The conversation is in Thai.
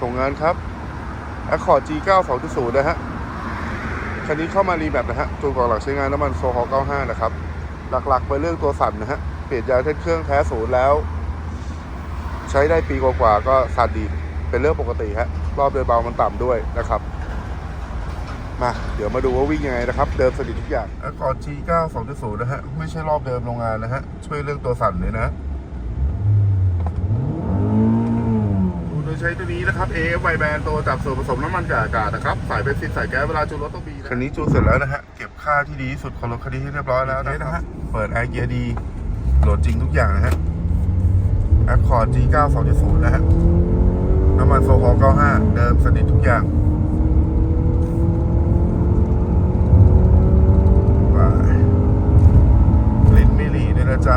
ส่งงานครับ Accord G9 2.0 นะฮะ คันนี้เข้ามารีแมปนะฮะจูนกองหลังใช้งานน้ำมันโซฮอล95 นะครับ หลักๆ ไปเรื่องตัวสั่นนะฮะ เปลี่ยนยางเทนเครื่องแท้ศูนย์แล้ว ใช้ได้ปีกว่าๆก็สั่นดี เป็นเรื่องปกติฮะ รอบโดยเบามันต่ำด้วยนะครับ มา เดี๋ยวมาดูว่าวิ่งยังไงนะครับ เดิมสนิททุกอย่าง Accord G9 2.0 นะฮะ ไม่ใช่รอบเดิมโรงงานนะฮะ ช่วยเรื่องตัวสั่นเลยนะ โดย ใช้ตัวนี้นะครับ AF ไวแบนตัวจับส่วนผสมน้ำมันกับอากาศนะครับสายเบนซินสายแก๊สเวลาจูนรถต้องมีคันนี้จูนเสร็จแล้วนะฮะเก็บค่าที่ดีที่สุดของรถคันนี้ให้เรียบร้อยแล้วนะฮะเปิดแอร์เกียร์ดีโหลดจริงทุกอย่างนะฮะ Accord G9 2.0นะฮะน้ำมันโซฮอล์95 เดิมสนิททุกอย่างไปลิ้นไม่หลีด้วยนะจ๊ะ